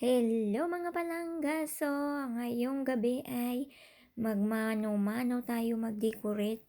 Hello mga palangga! So, ngayong gabi ay magmano-mano tayo mag-decorate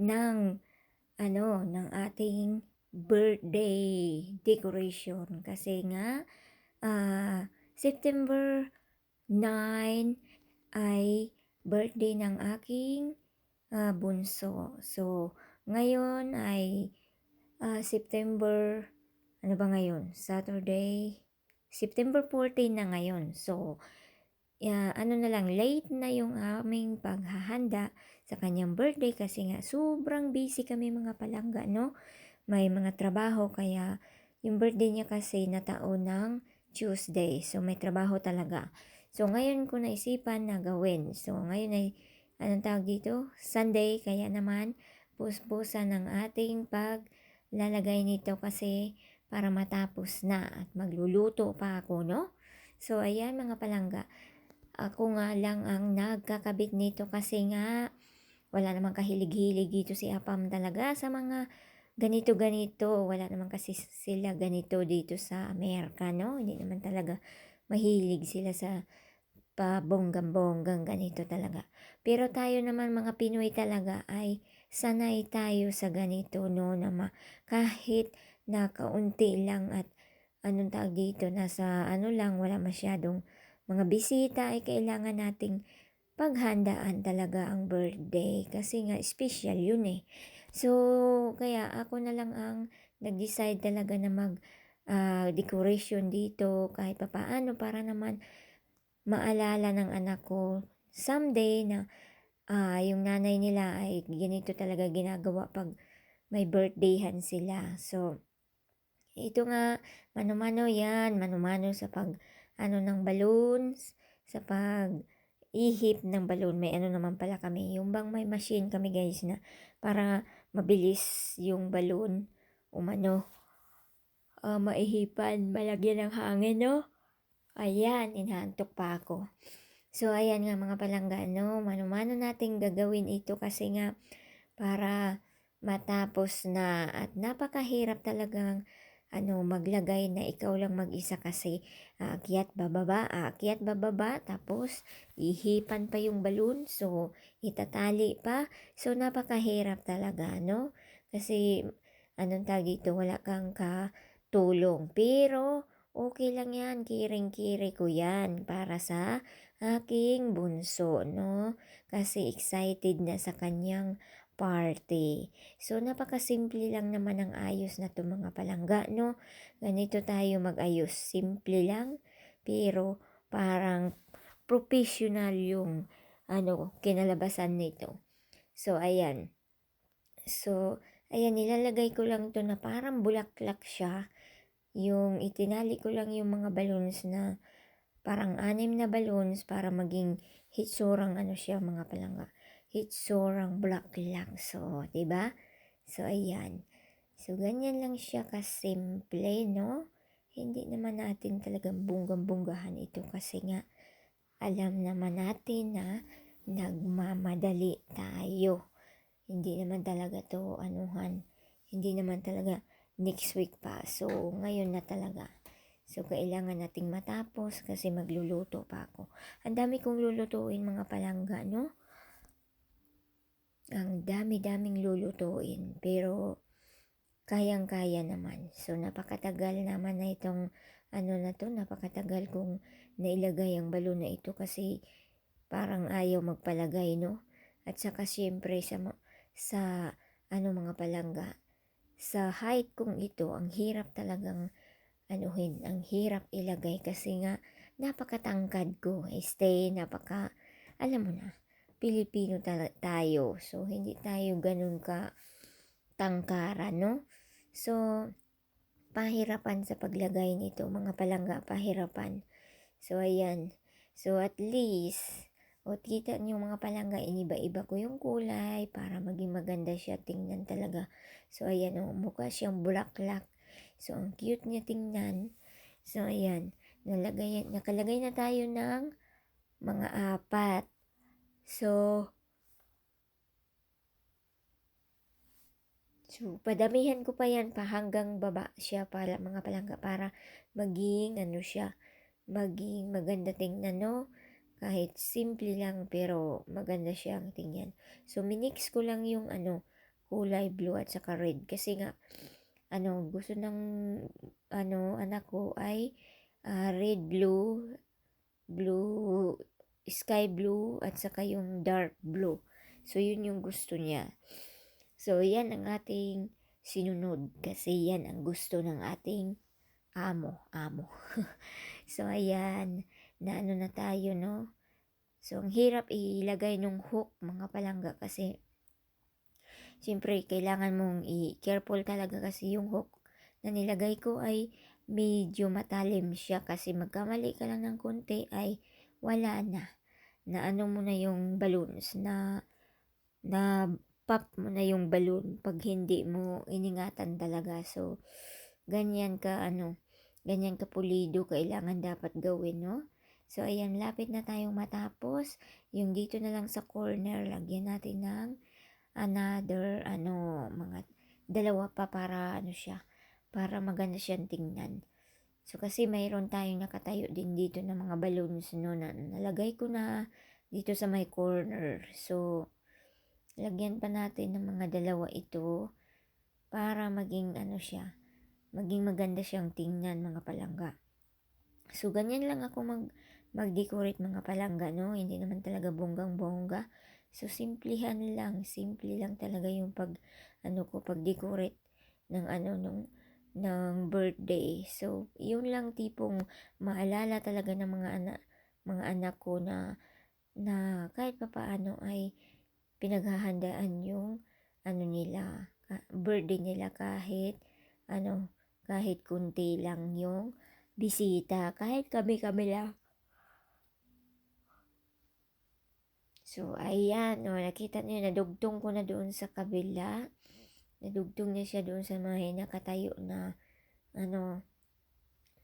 ng ano, ng ating birthday decoration. Kasi nga, uh, September 9 ay birthday ng aking uh, bunso. So, ngayon ay uh, September, ano ba ngayon? Saturday, September 14 na ngayon. So, uh, ano na lang, late na yung aming paghahanda sa kanyang birthday kasi nga sobrang busy kami mga palangga, no? May mga trabaho kaya yung birthday niya kasi nataon ng Tuesday. So, may trabaho talaga. So, ngayon ko naisipan na gawin. So, ngayon ay, anong tawag dito? Sunday, kaya naman, puspusan ng ating paglalagay nito kasi para matapos na at magluluto pa ako, no? So, ayan mga palangga. Ako nga lang ang nagkakabit nito kasi nga wala namang kahilig-hilig dito si Apam talaga sa mga ganito-ganito. Wala naman kasi sila ganito dito sa Amerika, no? Hindi naman talaga mahilig sila sa pabonggang-bonggang ganito talaga. Pero tayo naman mga Pinoy talaga ay sanay tayo sa ganito, no? Na ma- kahit na kaunti lang at anong tawag dito, nasa ano lang, wala masyadong mga bisita ay kailangan nating paghandaan talaga ang birthday kasi nga special yun eh. So, kaya ako na lang ang nag-decide talaga na mag uh, decoration dito kahit papaano para naman maalala ng anak ko someday na uh, yung nanay nila ay ganito talaga ginagawa pag may birthdayhan sila. So, ito nga, mano-mano yan, mano-mano sa pag, ano ng balloons, sa pag ihip ng balloon. May ano naman pala kami, yung bang may machine kami guys na para mabilis yung balloon, umano, uh, maihipan, malagyan ng hangin, no? Ayan, inaantok pa ako. So, ayan nga mga palangga, no? Mano-mano natin gagawin ito kasi nga para matapos na at napakahirap talagang ano, maglagay na ikaw lang mag-isa kasi aakyat bababa, aakyat bababa, tapos ihipan pa yung balloon, so itatali pa. So napakahirap talaga, no? Kasi anong tag dito, wala kang katulong. Pero okay lang yan, kiring-kiri ko yan para sa aking bunso, no? Kasi excited na sa kanyang party. So, napakasimple lang naman ang ayos na to mga palangga, no? Ganito tayo mag-ayos. Simple lang, pero parang professional yung ano, kinalabasan nito. So, ayan. So, ayan, nilalagay ko lang to na parang bulaklak siya. Yung itinali ko lang yung mga balloons na parang anim na balloons para maging hitsurang ano siya mga palangga hitsurang black lang. So, ba diba? So, ayan. So, ganyan lang siya kasimple, no? Hindi naman natin talagang bunggang-bunggahan ito kasi nga alam naman natin na nagmamadali tayo. Hindi naman talaga to anuhan. Hindi naman talaga next week pa. So, ngayon na talaga. So, kailangan nating matapos kasi magluluto pa ako. Ang dami kong lulutuin mga palangga, no? Ang dami-daming lulutuin pero kayang-kaya naman. So napakatagal naman na itong ano na to, napakatagal kong nailagay ang balon na ito kasi parang ayaw magpalagay, no? At saka siyempre sa, sa ano mga palangga, sa height kong ito, ang hirap talagang anuhin, ang hirap ilagay kasi nga napakatangkad ko. Stay, napaka, alam mo na, Pilipino tayo. So, hindi tayo ganun ka tangkara, no? So, pahirapan sa paglagay nito, mga palangga, pahirapan. So, ayan. So, at least, o kita niyo mga palangga, iniba-iba ko yung kulay para maging maganda siya tingnan talaga. So, ayan o, mukha siyang bulaklak. So, ang cute niya tingnan. So, ayan. Nalagay, nakalagay na tayo ng mga apat. So, so padamihan ko pa yan pa hanggang baba siya para mga palangga para maging ano siya maging maganda tingnan, no? Kahit simple lang pero maganda siyang tingnan. So, minix ko lang yung ano, kulay blue at saka red. Kasi nga, ano, gusto ng ano, anak ko ay uh, red, blue, blue, sky blue at saka yung dark blue. So, yun yung gusto niya. So, yan ang ating sinunod kasi yan ang gusto ng ating amo, amo. so, ayan, na ano na tayo, no? So, ang hirap ilagay nung hook, mga palangga, kasi siyempre, kailangan mong i-careful talaga kasi yung hook na nilagay ko ay medyo matalim siya kasi magkamali ka lang ng konti ay wala na. Na ano mo na yung balloons na na pop mo na yung balloon pag hindi mo iningatan talaga. So, ganyan ka, ano, ganyan ka pulido, kailangan dapat gawin, no? So, ayan, lapit na tayong matapos. Yung dito na lang sa corner, lagyan natin ng another, ano, mga dalawa pa para, ano siya, para maganda siyang tingnan. So, kasi mayroon tayong nakatayo din dito ng mga balloons, no, na nalagay ko na dito sa may corner. So, lagyan pa natin ng mga dalawa ito para maging ano siya, maging maganda siyang tingnan mga palangga. So, ganyan lang ako mag, mag-decorate mga palangga, no? Hindi naman talaga bonggang-bongga. So, simplihan lang, simple lang talaga yung pag, ano ko, pag-decorate ng ano, nung, ng birthday. So, yun lang tipong maalala talaga ng mga anak, mga anak ko na, na kahit pa paano ay pinaghahandaan yung ano nila, birthday nila kahit ano, kahit kunti lang yung bisita, kahit kami-kami lang. So, ayan, no, nakita niyo, nadugtong ko na doon sa kabila. Nadugtong niya siya doon sa mga nakatayo na, ano,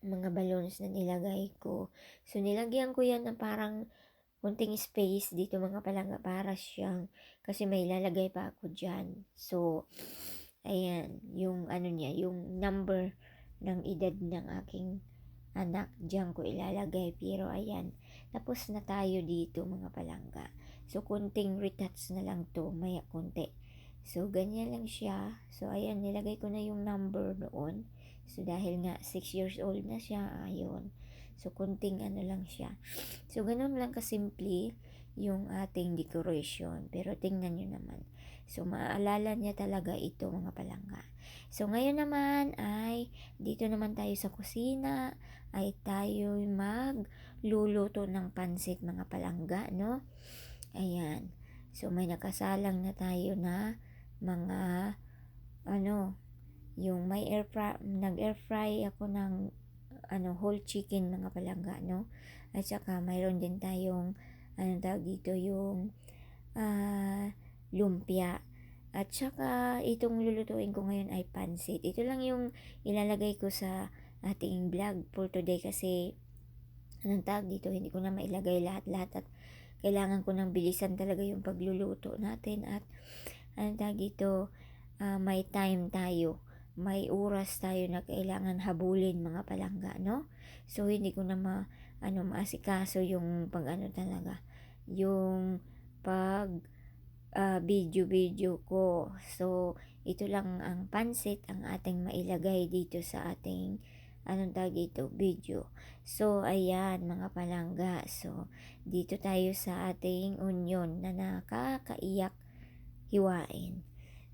mga balloons na nilagay ko. So, nilagyan ko yan na parang kunting space dito mga palangga para siyang kasi may lalagay pa ako dyan. So, ayan, yung ano niya, yung number ng edad ng aking anak, dyan ko ilalagay. Pero ayan, tapos na tayo dito mga palangga. So, kunting retouch na lang to, maya kunti. So, ganyan lang siya. So, ayan, nilagay ko na yung number noon. So, dahil nga 6 years old na siya, ayun. So, kunting ano lang siya. So, ganun lang kasimple yung ating decoration. Pero tingnan nyo naman. So, maaalala niya talaga ito mga palangga. So, ngayon naman ay dito naman tayo sa kusina ay tayo magluluto ng pansit mga palangga, no? Ayan. So, may nakasalang na tayo na mga ano, yung may air fry, nag-air fry ako ng ano, whole chicken mga palangga, no? At saka mayroon din tayong ano tawag dito yung uh, lumpia. At saka itong lulutuin ko ngayon ay pansit. Ito lang yung ilalagay ko sa ating vlog for today kasi anong tawag dito, hindi ko na mailagay lahat-lahat at kailangan ko nang bilisan talaga yung pagluluto natin at anong tawag dito, uh, may time tayo may oras tayo na kailangan habulin mga palangga, no? So, hindi ko na ma, ano, maasikaso yung pag ano talaga, yung pag uh, video-video ko. So, ito lang ang pansit ang ating mailagay dito sa ating anong tawag ito, video. So, ayan mga palangga. So, dito tayo sa ating onion na nakakaiyak hiwain.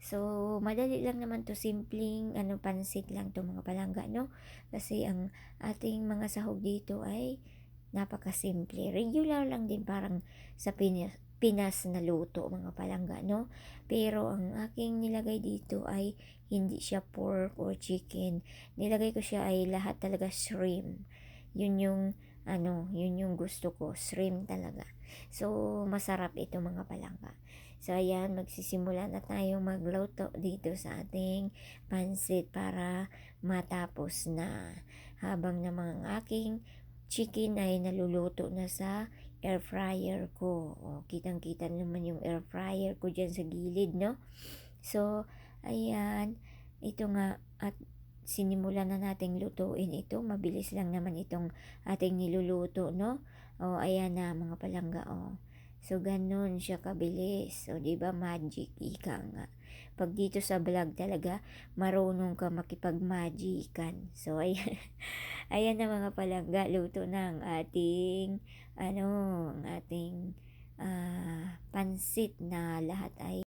So, madali lang naman to simpleng ano pansit lang to mga palangga, no? Kasi ang ating mga sahog dito ay napakasimple. Regular lang din parang sa Pinas, Pinas na luto mga palangga, no? Pero ang aking nilagay dito ay hindi siya pork or chicken. Nilagay ko siya ay lahat talaga shrimp. Yun yung ano, yun yung gusto ko, shrimp talaga. So, masarap ito mga palangga. So, ayan, magsisimula na tayo magluto dito sa ating pansit para matapos na. Habang namang aking chicken ay naluluto na sa air fryer ko. O, kitang-kita naman yung air fryer ko dyan sa gilid, no? So, ayan, ito nga, at sinimulan na nating lutuin ito, mabilis lang naman itong ating niluluto, no? O, ayan na mga palangga, o. So, ganun siya kabilis. O, di ba magic, ika nga. Pag dito sa vlog talaga, marunong ka makipag-magican. So, ayan. ayan na mga palangga, luto na ang ating, ano, ang ating ah, pansit na lahat ay